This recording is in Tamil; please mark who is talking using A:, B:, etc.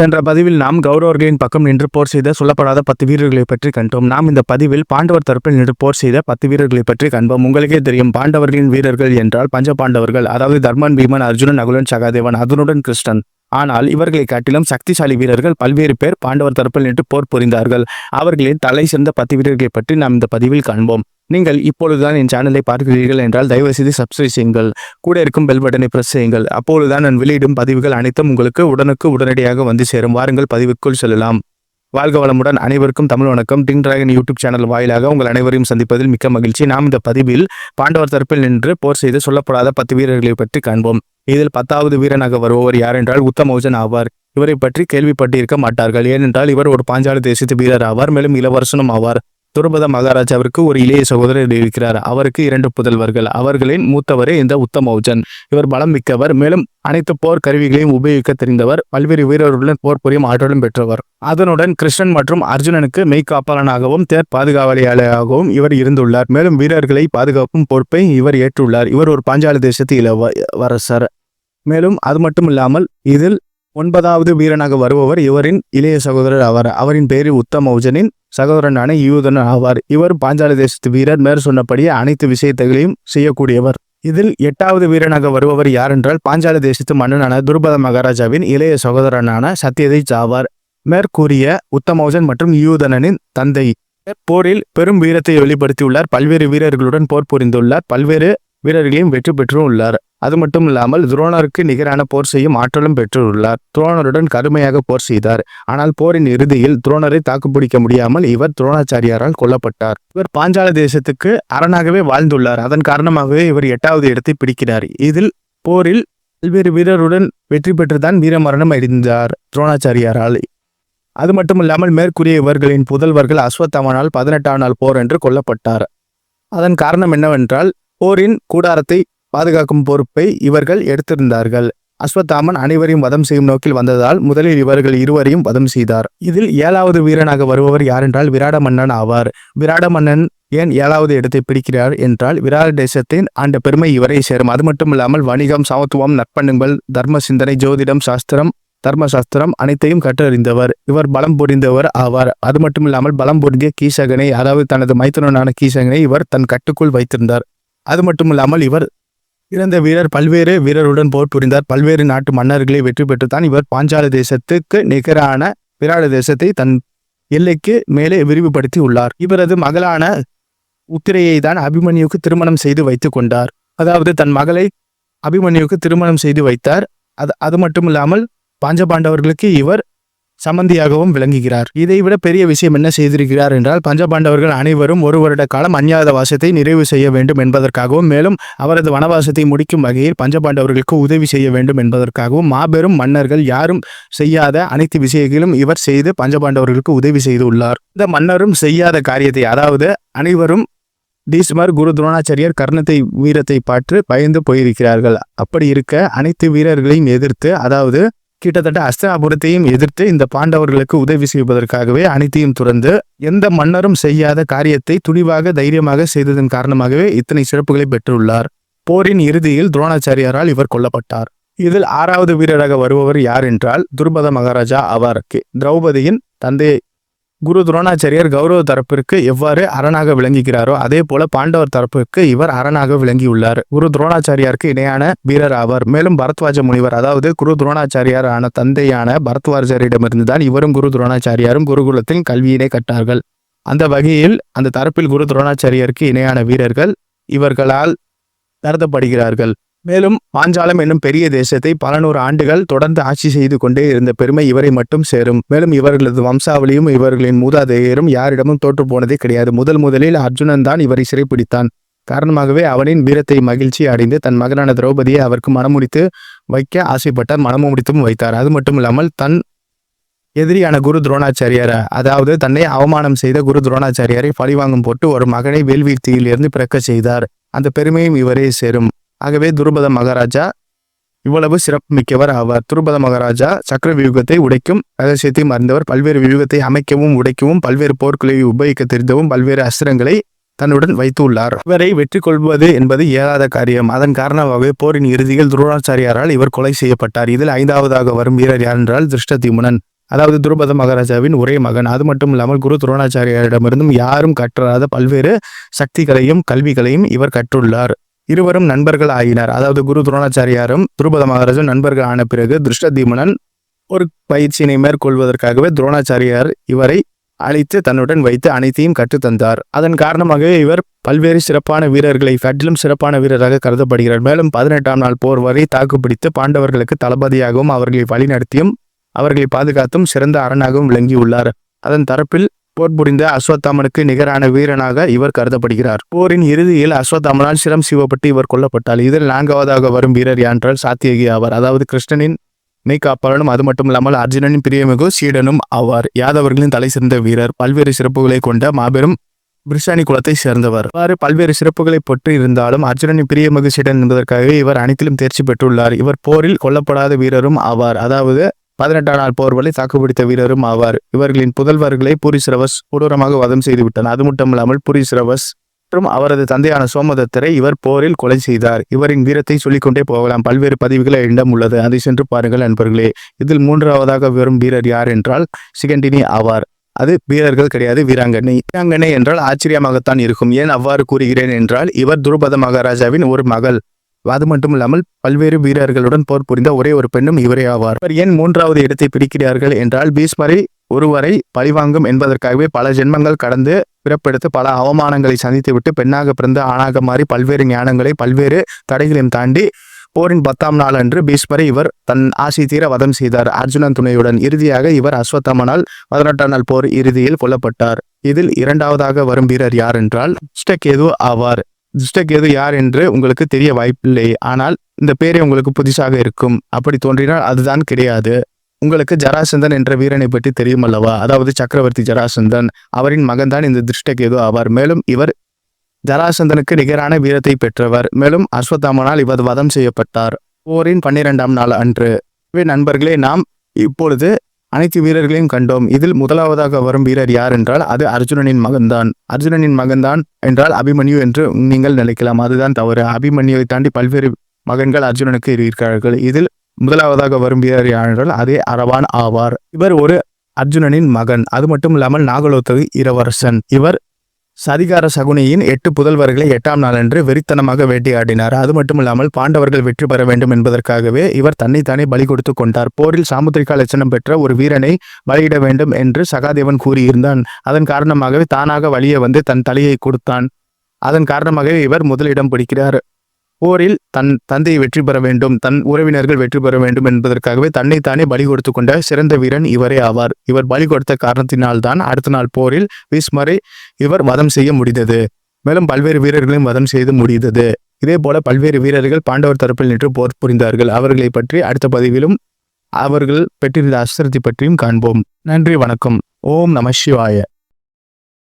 A: சென்ற பதிவில் நாம் கௌரவர்களின் பக்கம் நின்று போர் செய்த சொல்லப்படாத பத்து வீரர்களை பற்றி கண்டோம். நாம் இந்த பதிவில் பாண்டவர் தரப்பில் நின்று போர் செய்த பத்து வீரர்களை பற்றி கண்டோம். உங்களுக்கே தெரியும் பாண்டவர்களின் வீரர்கள் என்றால் பஞ்ச பாண்டவர்கள் அதாவது தர்மன் பீமன் அர்ஜுனன் நகுலன் சகாதேவன் அதனுடன் கிருஷ்ணன். ஆனால் இவர்களை காட்டிலும் சக்திசாலி வீரர்கள் பல்வேறு பேர் பாண்டவர் தரப்பில் நின்று போர் புரிந்தார்கள். அவர்களின் தலை சிறந்த பத்து வீரர்களை பற்றி நாம் இந்த பதிவில் காண்போம். நீங்கள் இப்பொழுதுதான் என் சேனலை பார்க்கிறீர்கள் என்றால் தயவு செய்து சப்ஸ்கிரைப் செய்யுங்கள். கூட இருக்கும் பெல் பட்டனை பிரஸ் செய்யுங்கள். அப்பொழுதுதான் நான் வெளியிடும் பதிவுகள் அனைத்தும் உங்களுக்கு உடனுக்கு உடனடியாக வந்து சேரும். வாருங்கள் பதிவுக்குள் செல்லலாம். வாழ்க வளமுடன். அனைவருக்கும் தமிழ் வணக்கம். டிங் டிராகன் யூடியூப் சேனல் வாயிலாக உங்கள் அனைவரையும் சந்திப்பதில் மிக்க மகிழ்ச்சி. நாம் இந்த பதிவில் பாண்டவர் தரப்பில் நின்று போர் செய்து சொல்லப்படாத பத்து வீரர்களை பற்றி காண்போம். இதில் பத்தாவது வீரனாக வருபவர் யார் என்றால் உத்தமௌஜன் ஆவார். இவரை பற்றி கேள்விப்பட்டிருக்க மாட்டார்கள். ஏனென்றால் இவர் ஒரு பாஞ்சால தேசத்து வீரர் ஆவார் மேலும் இளவரசனும் ஆவார். துருபத மகாராஜாவிற்கு ஒரு இளைய சகோதரர் இருக்கிறார். அவருக்கு இரண்டு புதல்வர்கள். அவர்களின் மூத்தவரே இந்த உத்தமௌஜன் இவர் பலம் மிக்கவர் மேலும் அனைத்து போர் கருவிகளையும் உபயோகிக்க தெரிந்தவர். பல்வேறு வீரர்களுடன் போர் புரியும் ஆற்றலும் பெற்றவர். அதனுடன் கிருஷ்ணன் மற்றும் அர்ஜுனனுக்கு மெய்காப்பாளனாகவும் தேர் பாதுகாவலியாளராகவும் இவர் இருந்துள்ளார். மேலும் வீரர்களை பாதுகாக்கும் பொறுப்பை இவர் ஏற்றுள்ளார். இவர் ஒரு பாஞ்சால தேசத்து இளவரசர். மேலும் அது மட்டும் இல்லாமல் இதில் ஒன்பதாவது வீரனாக வருபவர் இவரின் இளைய சகோதரர் ஆவார் அவரின் பேரு உத்தமௌஜனின் சகோதரனான யூதன் ஆவார். இவர் பாஞ்சால தேசத்து வீரர். மேற் சொன்னபடியே அனைத்து விஷயத்தைகளையும் செய்யக்கூடியவர். இதில் எட்டாவது வீரனாக வருபவர் யாரென்றால் பாஞ்சாலி பாஞ்சால தேசத்து மன்னனான துருபத மகாராஜாவின் இளைய சகோதரனான சத்யதை ஆவார் மேற்கூறிய உத்தமௌஜன் மற்றும் யூதனனின் தந்தை. போரில் பெரும் வீரத்தை வெளிப்படுத்தியுள்ளார். பல்வேறு வீரர்களுடன் போர் புரிந்துள்ளார். பல்வேறு வீரர்களையும் வெற்றி பெற்றும் உள்ளார் அது மட்டும் இல்லாமல் துரோணருக்கு நிகரான போர் செய்யும் ஆற்றலும் பெற்றுள்ளார். துரோணருடன் கடுமையாக போர் செய்தார். ஆனால் போரின் இறுதியில் துரோணரை தாக்குப்பிடிக்க முடியாமல் இவர் துரோணாச்சாரியாரால் கொல்லப்பட்டார். இவர் பாஞ்சால தேசத்துக்கு அரணாகவே வாழ்ந்துள்ளார். அதன் காரணமாகவே இவர் எட்டாவது இடத்தை பிடிக்கிறார். இதில் போரில் பல்வேறு வீரருடன் வெற்றி பெற்றுதான் வீரமரணம் அடைந்தார் துரோணாச்சாரியாரால். அது மட்டுமில்லாமல் மேற்கூறிய இவர்களின் புதல்வர்கள் அஸ்வத்தாமனால் பதினெட்டாம் நாள் போர் என்று கொல்லப்பட்டார். அதன் காரணம் என்னவென்றால் போரின் கூடாரத்தை பாதுகாக்கும் பொறுப்பை இவர்கள் எடுத்திருந்தார்கள். அஸ்வத்தாமன் அனைவரையும் வதம் செய்யும் நோக்கில் வந்ததால் முதலில் இவர்கள் இருவரையும் வதம் செய்தார். இதில் ஏழாவது வீரனாக வருபவர் யாரென்றால் விராட மன்னன் ஆவார். விராட மன்னன் ஏன் ஏழாவது இடத்தை பிடிக்கிறார் என்றால் விராட தேசத்தின் அந்த பெருமை இவரை சேரும். அது மட்டும் இல்லாமல் வணிகம் சமத்துவம் நற்பண்ணுங்கள் தர்ம சிந்தனை ஜோதிடம் சாஸ்திரம் தர்ம சாஸ்திரம் அனைத்தையும் கற்றறிந்தவர். இவர் பலம் புரிந்தவர் ஆவார். அது மட்டும் இல்லாமல் பலம் பொருந்திய கீசகனை அதாவது தனது மைத்துனனான கீசகனை இவர் தன் கட்டுக்குள் வைத்திருந்தார். அது மட்டும் இல்லாமல் இவர் இறந்த வீரர் பல்வேறு வீரருடன் போர் புரிந்தார் பல்வேறு நாட்டு மன்னர்களை வெற்றி பெற்றுத்தான் இவர் பாஞ்சால தேசத்துக்கு நிகரான விராட தேசத்தை தன் எல்லைக்கு மேலே விரிவுபடுத்தி உள்ளார். இவரது மகளான உத்திரையை தான் அபிமன்யுக்கு திருமணம் செய்து வைத்து கொண்டார். அதாவது தன் மகளை அபிமன்யுக்கு திருமணம் செய்து வைத்தார். அது அது மட்டும் இல்லாமல் பாண்டவர்களுக்கு இவர் சம்பந்தியாகவும் விளங்குகிறார். இதைவிட பெரிய விஷயம் என்ன செய்திருக்கிறார் என்றால் பஞ்சபாண்டவர்கள் அனைவரும் ஒரு வருட காலம் அஞ்ஞாத வாசத்தை நிறைவு செய்ய வேண்டும் என்பதற்காகவும் மேலும் அவரது வனவாசத்தை முடிக்கும் வகையில் பஞ்சபாண்டவர்களுக்கு உதவி செய்ய வேண்டும் என்பதற்காகவும் மாபெரும் மன்னர்கள் யாரும் செய்யாத அனைத்து விஷயங்களும் இவர் செய்து பஞ்சபாண்டவர்களுக்கு உதவி செய்துள்ளார். இந்த மன்னரும் செய்யாத காரியத்தை அதாவது அனைவரும் பீஷ்மர் குரு துரோணாச்சாரியர் கர்ணத்தை வீரத்தை பாற்று பயந்து போயிருக்கிறார்கள். அப்படி இருக்க அனைத்து வீரர்களையும் எதிர்த்து அதாவது கிட்டத்தட்ட அஸ்தனாபுரத்தையும் எதிர்த்து இந்த பாண்டவர்களுக்கு உதவி செய்வதற்காகவே அனைத்தையும் துறந்து எந்த மன்னரும் செய்யாத காரியத்தை துணிவாக தைரியமாக செய்ததன் காரணமாகவே இத்தனை சிறப்புகளை பெற்றுள்ளார். போரின் இறுதியில் துரோணாச்சாரியாரால் இவர் கொல்லப்பட்டார். இதில் ஆறாவது வீரராக வருபவர் யார் என்றால் துர்பத மகாராஜா ஆவார் திரௌபதியின் தந்தை குரு துரோணாச்சாரியர் கௌரவ தரப்பிற்கு எவ்வாறு அரணாக விளங்குகிறாரோ அதே போல பாண்டவர் தரப்பிற்கு இவர் அரணாக விளங்கியுள்ளார். குரு துரோணாச்சாரியாருக்கு இணையான வீரர் ஆவார். மேலும் பரத்வாஜ முனிவர் அதாவது குரு துரோணாச்சாரியாரான தந்தையான பரத்வாஜரிடமிருந்துதான் இவரும் குரு துரோணாச்சாரியாரும் குருகுலத்தில் கல்வியினை கட்டார்கள் அந்த வகையில் அந்த தரப்பில் குரு துரோணாச்சாரியருக்கு இணையான வீரர்கள் இவர்களால் கருதப்படுகிறார்கள் மேலும் பாஞ்சாலம் என்னும் பெரிய தேசத்தை பல நூறு ஆண்டுகள் தொடர்ந்து ஆட்சி செய்து கொண்டே இருந்த பெருமை இவரை மட்டும் சேரும். மேலும் இவர்களது வம்சாவளியும் இவர்களின் மூதாதையரும் யாரிடமும் தோற்று போனதே கிடையாது. முதல் முதலில் அர்ஜுனன் தான் இவரை சிறைப்பிடித்தான். காரணமாகவே அவனின் வீரத்தை மகிழ்ச்சி அடைந்து தன் மகனான திரௌபதியை அவருக்கு மனமுடித்து வைக்க ஆசைப்பட்டார். மனமுடித்தும் வைத்தார். அது மட்டும் இல்லாமல் தன் எதிரியான குரு துரோணாச்சாரியார அதாவது தன்னை அவமானம் செய்த குரு துரோணாச்சாரியாரை பழிவாங்கும் போட்டு ஒரு மகனை வேல்வீர்த்தியில் இருந்து பிறக்க செய்தார். அந்த பெருமையும் இவரே சேரும். ஆகவே துருபத மகாராஜா இவ்வளவு சிறப்பு மிக்கவர் ஆவார். துருபத மகாராஜா சக்கர வியூகத்தை உடைக்கும் ரகசியத்தையும் அறிந்தவர் பல்வேறு வியூகத்தை அமைக்கவும் உடைக்கவும் பல்வேறு போர்க்களை உபயோகிக்க தெரிந்தவும் பல்வேறு அஸ்திரங்களை தன்னுடன் வைத்துள்ளார். இவரை வெற்றி கொள்வது என்பது இயலாத காரியம். அதன் காரணமாகவே போரின் இறுதியில் துரோணாச்சாரியாரால் இவர் கொலை செய்யப்பட்டார். இதில் ஐந்தாவதாக வரும் வீரர் யார் என்றால் திருஷ்டதிமுனன் அதாவது துருபத மகாராஜாவின் ஒரே மகன். அது மட்டும் இல்லாமல் குரு துரோணாச்சாரியாரிடமிருந்தும் யாரும் கற்றாத பல்வேறு சக்திகளையும் கல்விகளையும் இவர் கற்றுள்ளார். இருவரும் நண்பர்கள் ஆகினார். அதாவது குரு துரோணாச்சாரியாரும் துருபத மகாராஜும் நண்பர்கள் ஆன பிறகு திருஷ்டதீமனன் ஒரு பயிற்சியினை மேற்கொள்வதற்காகவே துரோணாச்சாரியார் இவரை அழைத்து தன்னுடன் வைத்து அனைத்தையும் கற்றுத்தந்தார் அதன் காரணமாகவே இவர் பல்வேறு சிறப்பான வீரர்களை காட்டிலும் சிறப்பான வீரராக கருதப்படுகிறார். மேலும் பதினெட்டாம் நாள் போர் வரை தாக்குப்பிடித்து பாண்டவர்களுக்கு தளபதியாகவும் அவர்களை வழிநடத்தியும் அவர்களை பாதுகாத்தும் சிறந்த அரணாகவும் விளங்கியுள்ளார். அதன் தரப்பில் போர் புரிந்த அஸ்வத்தாமனுக்கு நிகரான வீரனாக இவர் கருதப்படுகிறார். போரின் இறுதியில் அஸ்வத்தாமனால் சிரம் சிவப்பட்டு இவர் கொல்லப்பட்டார் இதில் நான்காவதாக வரும் வீரர் என்றால் சாத்தியகி ஆவார். அதாவது கிருஷ்ணனின் மெய்காப்பாளனும் அது மட்டும் இல்லாமல் அர்ஜுனனின் பிரியமிகு சீடனும் ஆவார். யாதவர்களின் தலை சிறந்த வீரர் பல்வேறு சிறப்புகளை கொண்ட மாபெரும் பிரிஷானி குலத்தை சேர்ந்தவர். இவ்வாறு பல்வேறு சிறப்புகளை பெற்று இருந்தாலும் அர்ஜுனனின் பிரியமிகு சீடன் என்பதற்காகவே இவர் அனைத்திலும் தேர்ச்சி பெற்றுள்ளார். இவர் போரில் கொல்லப்படாத வீரரும் ஆவார். அதாவது பதினெட்டாம் நாள் போர் வரை தாக்குப்பிடித்த வீரரும் ஆவார். இவர்களின் புதல்வர்களை பூரிசிரவஸ் கொடூரமாக வதம் செய்துவிட்டனர் அது மட்டும் இல்லாமல் பூரிசிரவஸ் மற்றும் அவரது தந்தையான சோமதத்தரை இவர் போரில் கொலை செய்தார். இவரின் வீரத்தை சொல்லிக்கொண்டே போகலாம். பல்வேறு பதிவுகள் இடம் உள்ளது. அதை சென்று பாருங்கள் நண்பர்களே. இதில் மூன்றாவதாக வரும் வீரர் யார் என்றால் சிகண்டினி ஆவார். அது வீரர்கள் கிடையாது வீராங்கனை. வீராங்கனை என்றால் ஆச்சரியமாகத்தான் இருக்கும். ஏன் அவ்வாறு கூறுகிறேன் என்றால் இவர் துருபத மகாராஜாவின் ஒரு மகள். அது மட்டும் இல்லாமல் பல்வேறு வீரர்களுடன் போர் புரிந்த ஒரே ஒரு பெண்ணும் இவரே ஆவார். இவர் ஏன் மூன்றாவது இடத்தை பிடிக்கிறார்கள் என்றால் பீஸ்மரை ஒருவரை பழிவாங்கும் என்பதற்காகவே பல ஜென்மங்கள் கடந்து பிறப்பெடுத்து பல அவமானங்களை சந்தித்துவிட்டு பெண்ணாக பிறந்து ஆணாக மாறி பல்வேறு ஞானங்களை பல்வேறு தடைகளையும் தாண்டி போரின் பத்தாம் நாள் அன்று பீஷ்மரை இவர் தன் ஆசை தீர வதம் செய்தார். அர்ஜுனன் துணையுடன் இறுதியாக இவர் அஸ்வத்தமனால் பதினெட்டாம் நாள் போர் இறுதியில் கொல்லப்பட்டார். இதில் இரண்டாவதாக வரும் வீரர் யார் என்றால் துஷ்டகேது ஆவார். துஷ்டகேது யார் என்று உங்களுக்கு தெரிய வாய்ப்பில்லை. ஆனால் இந்த பேரே உங்களுக்கு புதுசாக இருக்கும். அப்படி தோன்றினால் அதுதான் கிடையாது. உங்களுக்கு ஜராசந்தன் என்ற வீரனை பற்றி தெரியும் அல்லவா? அதாவது சக்கரவர்த்தி ஜராசந்தன் அவரின் மகன்தான் இந்த திருஷ்டகேது ஆவார். மேலும் இவர் ஜராசந்தனுக்கு நிகரான வீரத்தை பெற்றவர். மேலும் அஸ்வத்தாமனால் இவர் வதம் செய்யப்பட்டார். போரின் பன்னிரெண்டாம் நாள் அன்று. இவை நண்பர்களே நாம் இப்பொழுது அனைத்து வீரர்களையும் கண்டோம். இதில் முதலாவதாக வரும் வீரர் யார் என்றால் அது அர்ஜுனனின் மகன்தான். அர்ஜுனனின் மகன்தான் என்றால் அபிமன்யு என்று நீங்கள் நினைக்கலாம். அதுதான் தவறு. அபிமன்யுவை தாண்டி பல்வேறு மகன்கள் அர்ஜுனனுக்கு இருக்கிறார்கள் இதில் முதலாவதாக வரும் வீரர் யார் என்றால் அதே அரவான் ஆவார். இவர் ஒரு அர்ஜுனனின் மகன். அது மட்டும் இல்லாமல் நாகலோத்தகு இளவரசன். இவர் சதிகார சகுனியின் எட்டு புதல்வர்களை எட்டாம் நாளன்று வெறித்தனமாக வேட்டையாடினார். அது மட்டுமில்லாமல் பாண்டவர்கள் வெற்றி பெற வேண்டும் என்பதற்காகவே இவர் தன்னைத்தானே பலி கொடுத்து கொண்டார். போரில் சாமுத்திரிகா லட்சணம் பெற்ற ஒரு வீரனை பலியிட வேண்டும் என்று சகாதேவன் கூறியிருந்தான். அதன் காரணமாகவே தானாக வழியே வந்து தன் தலையை கொடுத்தான். அதன் காரணமாகவே இவர் முதலிடம் பிடிக்கிறார். போரில் தன் தந்தையை வெற்றி பெற வேண்டும் தன் உறவினர்கள் வெற்றி பெற வேண்டும் என்பதற்காகவே தன்னைத்தானே பலி கொடுத்து கொண்ட சிறந்த வீரன் இவரே ஆவார். இவர் பலி கொடுத்த காரணத்தினால்தான் அடுத்த நாள் போரில் பீஸ்மரை இவர் வதம் செய்ய முடிந்தது. மேலும் பல்வேறு வீரர்களையும் வதம் செய்து முடிந்தது. இதே போல பல்வேறு வீரர்கள் பாண்டவர் தரப்பில் நின்று போர் புரிந்தார்கள். அவர்களை பற்றி அடுத்த பதிவிலும் அவர்கள் பெற்றிருந்த அஸ்திரத்தை பற்றியும் காண்போம். நன்றி வணக்கம். ஓம் நம சிவாய.